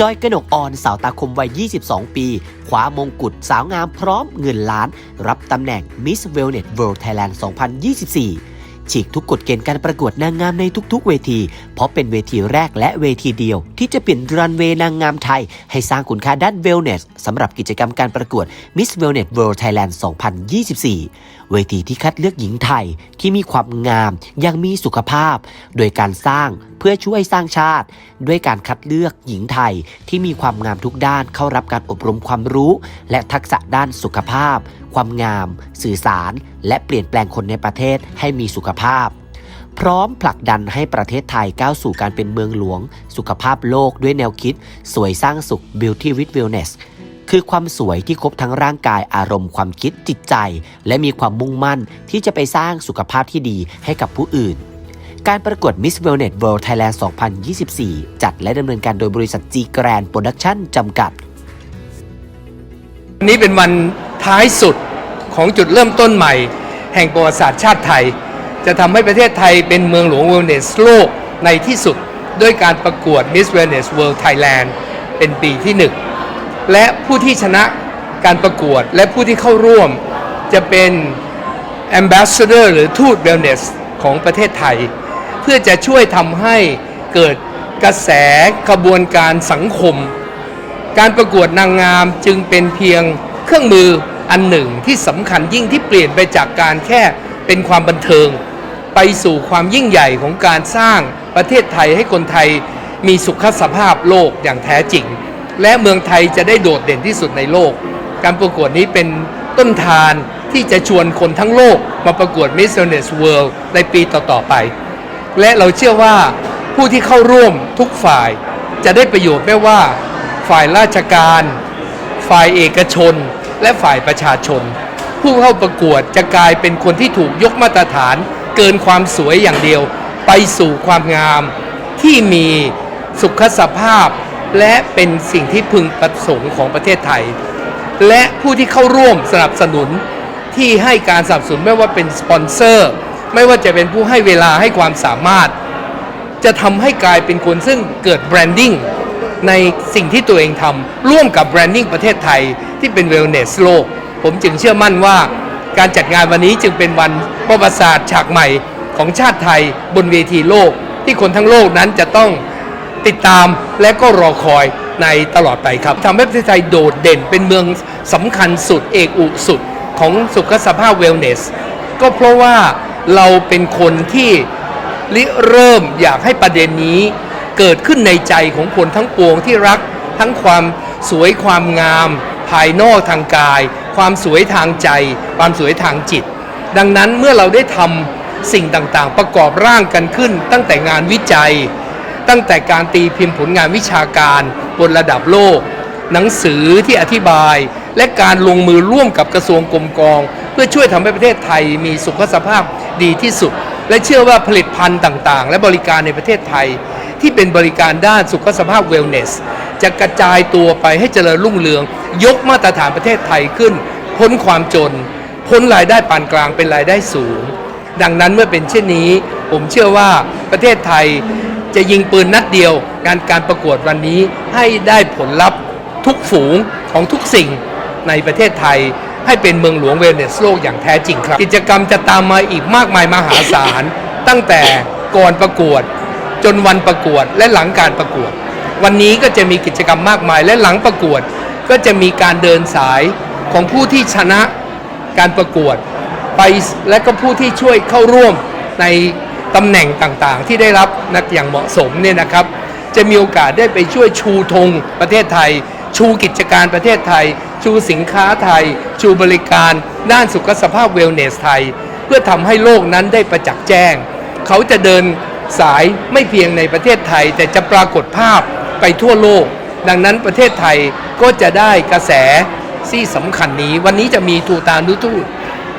จอยกนกอ่อนสาวตาคมวัย 22 ปีคว้ามงกุฎสาวงามพร้อมเงินล้าน รับตำแหน่ง Miss Wellness World Thailand 2024 ฉีกทุกกฎเกณฑ์การประกวดนางงามในทุกๆ เวที เพราะเป็นเวทีแรกและเวทีเดียว ที่จะเปลี่ยนรันเวย์นางงามไทย ให้สร้างคุณค่าด้านเวลเนส สำหรับกิจกรรมการประกวด Miss Wellness World Thailand 2024 เวทีที่คัดเลือกหญิงไทยที่มีความงามยังมีสุขภาพ โดยการสร้างเพื่อช่วยสร้างชาติ ด้วยการคัดเลือกหญิงไทยที่มีความงามทุกด้านเข้ารับการอบรมความรู้ และทักษะด้านสุขภาพ ความงาม สื่อสาร และเปลี่ยนแปลงคนในประเทศให้มีสุขภาพพร้อมผลักดันให้ประเทศไทยก้าวสู่การเป็นเมืองหลวง สุขภาพโลกด้วยแนวคิด สวยสร้างสุข Beauty with Wellness คือความสวยที่ครบทั้งร่างกายอารมณ์ความคิดจิตใจ และมีความมุ่งมั่นที่จะไปสร้างสุขภาพที่ดีให้กับผู้อื่น การประกวด Miss Wellness World Thailand 2024 จัดและดำเนินการโดยบริษัท G Grand Production จำกัดวันนี้เป็นวันท้ายสุดของจุดเริ่มต้นใหม่ แห่งประวัติศาสตร์ชาติไทย จะทำให้ประเทศไทยเป็นเมืองหลวง Wellness โลกในที่สุดด้วยการประกวด Miss Wellness World Thailand เป็นปีที่หนึ่ง และผู้ที่ชนะการประกวด และผู้ที่เข้าร่วมจะเป็น Ambassador หรือทูต Wellness ของประเทศไทย เพื่อจะช่วยทำให้เกิดกระแสกระบวนการสังคม การประกวดนางงามจึงเป็นเพียงเครื่องมืออันหนึ่งที่สำคัญยิ่งที่เปลี่ยนไปจากการแค่เป็นความบันเทิง ไปสู่ความยิ่งใหญ่ของการสร้างประเทศไทยให้คนไทยมีสุขสภาพโลกอย่างแท้จริง และเมืองไทยจะได้โดดเด่นที่สุดในโลก การประกวดนี้เป็นต้นทานที่จะชวนคนทั้งโลกมาประกวด Miss Universe World ในปีต่อ ๆ ไป และเราเชื่อว่าผู้ที่เข้าร่วมทุกฝ่ายจะได้ประโยชน์ไม่ว่า ฝ่ายราชการ ฝ่ายเอกชน และฝ่ายประชาชน ผู้เข้าประกวดจะกลายเป็นคนที่ถูกยกมาตรฐาน เกินความสวยอย่างเดียว ไปสู่ความงามที่มีสุขสภาพ และเป็นสิ่งที่พึงประสงค์ของประเทศไทย และผู้ที่เข้าร่วมสนับสนุนที่ให้การสนับสนุนไม่ว่าเป็นสปอนเซอร์ ไม่ว่าจะเป็นผู้ให้เวลาให้ความสามารถ จะทำให้กลายเป็นคนซึ่งเกิดแบรนดิ้งในสิ่งที่ตัวเองทำร่วมกับแบรนดิ้งประเทศไทยที่เป็นเวลเนสโลก ผมจึงเชื่อมั่นว่าการจัดงานวันนี้จึงเป็นวันประวัติศาสตร์ฉากใหม่ของชาติไทยบนเวทีโลก ที่คนทั้งโลกนั้นจะต้อง ติดตามและก็รอคอยในตลอดไปครับทำให้ประเทศไทยโดดเด่นเป็นเมืองสำคัญสุดเอกอุสุดของสุขสภาพเวลเนส ก็เพราะว่าเราเป็นคนที่ริเริ่มอยากให้ประเด็นนี้เกิดขึ้นในใจของคนทั้งปวงที่รักทั้งความสวยความงาม ภายนอกทางกาย ความสวยทางใจ ความสวยทางจิต ดังนั้นเมื่อเราได้ทำสิ่งต่างๆ ประกอบร่างกันขึ้นตั้งแต่งานวิจัย ตั้งแต่การตีพิมพ์ผลงานวิชาการบนระดับโลก หนังสือที่อธิบาย และการลงมือร่วมกับกระทรวงกรมกอง เพื่อช่วยทำให้ประเทศไทยมีสุขสภาพดีที่สุด และเชื่อว่าผลิตภัณฑ์ต่างๆ และบริการในประเทศไทย ที่เป็นบริการด้านสุขสภาพเวลเนส จะกระจายตัวไปให้เจริญรุ่งเรือง ยกมาตรฐานประเทศไทยขึ้น พ้นความจน พ้นรายได้ปานกลางเป็นรายได้สูง ดังนั้นเมื่อเป็นเช่นนี้ ผมเชื่อว่าประเทศไทย จะยิงปืนนัดเดียวงานการประกวดวันนี้ให้ได้ผลลัพธ์ทุกฝูงของทุกสิ่งในประเทศไทย ให้เป็นเมืองหลวงเวลเนสโลกอย่างแท้จริงครับ กิจกรรมจะตามมาอีกมากมายมหาศาล ตั้งแต่ก่อนประกวด จนวันประกวดและหลังการประกวด วันนี้ก็จะมีกิจกรรมมากมายและหลังประกวด ก็จะมีการเดินสายของผู้ที่ชนะการประกวดไปและก็ผู้ที่ช่วยเข้าร่วมใน ตำแหน่งต่างๆ ที่ได้รับนักอย่างเหมาะสมเนี่ยนะครับ จะมีโอกาสได้ไปช่วยชูธงประเทศไทย ชูกิจการประเทศไทย ชูสินค้าไทย ชูบริการ ด้านสุขสภาพเวลเนสไทย เพื่อทำให้โลกนั้นได้ประจักษ์แจ้ง เขาจะเดินสายไม่เพียงในประเทศไทย แต่จะปรากฏภาพไปทั่วโลก ดังนั้นประเทศไทยก็จะได้กระแสที่สำคัญนี้ วันนี้จะมีทูตานุทูต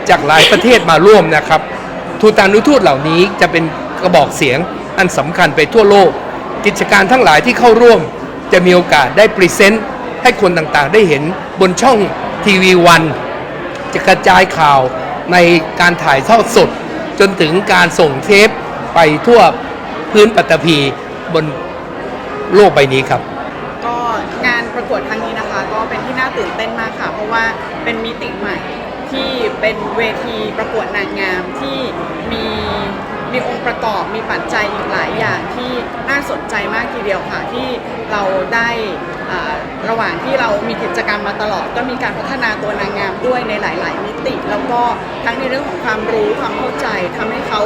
จากหลายประเทศมาร่วมนะครับ ทูตานุทูตเหล่านี้จะเป็นกระบอกเสียงอันสำคัญไปทั่วโลก กิจการทั้งหลายที่เข้าร่วม จะมีโอกาสได้พรีเซนต์ให้คนต่างๆ ได้เห็นบนช่องทีวีวันจะกระจายข่าวในการถ่ายทอดสด จนถึงการส่งเทปไปทั่วพื้นปัตตภีบนโลกใบนี้ครับ ก็งานประกวดครั้งนี้นะคะ ก็เป็นที่น่าตื่นเต้นมากค่ะ เพราะว่าเป็นมิติใหม่ ที่เป็นเวทีประกวดนางงามที่มีมีองค์ประกอบมีปัจจัยอีกหลายอย่างที่น่าสนใจมากทีเดียวค่ะ ที่เราได้ระหว่างที่เรามีกิจกรรมมาตลอด ก็มีการพัฒนาตัวนางงามด้วยในหลาย ๆ มิติ แล้วก็ทั้งในเรื่องของความรู้ความเข้าใจทำให้เขา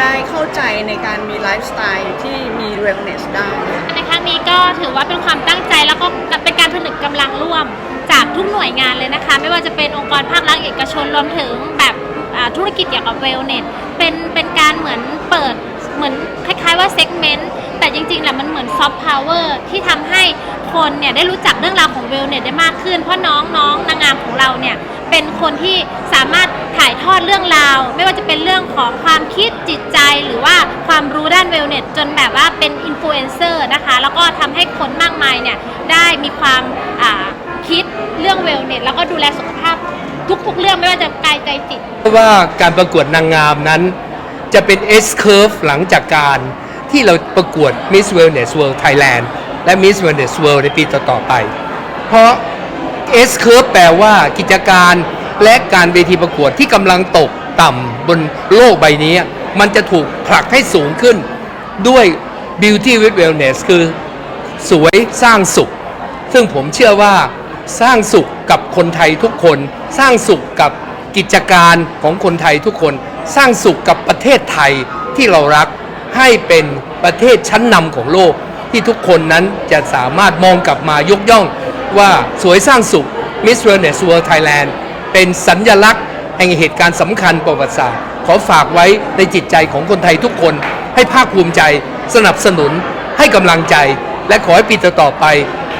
ได้เข้าใจในการมีไลฟ์สไตล์ที่มีเวลเนสได้ในครั้งนี้ก็ถือว่าเป็นความตั้งใจแล้วก็เป็นการผนึกกำลังร่วม จากทุกหน่วยงานเลยนะคะ ไม่ว่าจะเป็นองค์กรภาครัฐเอกชนรวมถึงแบบธุรกิจเกี่ยวกับเวลเนสเป็นเป็นการเหมือนเปิดเหมือนคล้ายๆว่าเซกเมนต์แต่จริงๆแล้วมันเหมือนซอฟต์พาวเวอร์ที่ทำให้คนเนี่ยได้รู้จักเรื่องราวของเวลเนสได้มากขึ้น เพราะน้องๆนางงามของเราเนี่ยเป็นคนที่สามารถถ่ายทอดเรื่องราว ไม่ว่าจะเป็นเรื่องของความคิดจิตใจหรือว่าความรู้ด้านเวลเนสจนแบบว่าเป็นอินฟลูเอนเซอร์นะคะ แล้วก็ทำให้คนมากมายเนี่ยได้มีความอ่า คิดเรื่องเวลเนสแล้วก็ดูแลสุขภาพทุกๆเรื่องไม่ว่าจะกายใจจิตเพราะว่าการประกวดนางงามนั้น จะเป็น S curve หลังจากการที่เราประกวด Miss Wellness World Thailand และ Miss Wellness World ในปีต่อๆไป เพราะ S curve แปลว่ากิจการและการเวทีประกวดที่กำลังตกต่ำบนโลกใบนี้ มันจะถูกผลักให้สูงขึ้นด้วย Beauty with Wellness คือสวยสร้างสุข ซึ่งผมเชื่อว่า สร้างสุขกับคนไทยทุกคน สร้างสุขกับกิจการของคนไทยทุกคน สร้างสุขกับประเทศไทยที่เรารักให้เป็นประเทศชั้นนำของโลก ที่ทุกคนนั้นจะสามารถมองกลับมายกย่องว่าสวยสร้างสุข Miss Wellness World Thailand เป็นสัญญลักษณ์แห่งเหตุการณ์สำคัญประวัติศาสตร์ ขอฝากไว้ในจิตใจของคนไทยทุกคน ให้ภาคภูมิใจ สนับสนุนให้กำลังใจ และขอให้ปีต่อๆไป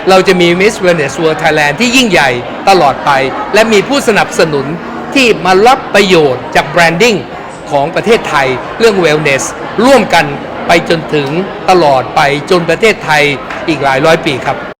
เราจะมี Miss Wellness World Thailand ที่ยิ่งใหญ่ตลอดไป และมีผู้สนับสนุนที่มารับประโยชน์จากแบรนดิ้งของประเทศไทยเรื่อง Wellness ร่วมกันไปจนถึงตลอดไปจนประเทศไทยอีกหลายร้อยปีครับ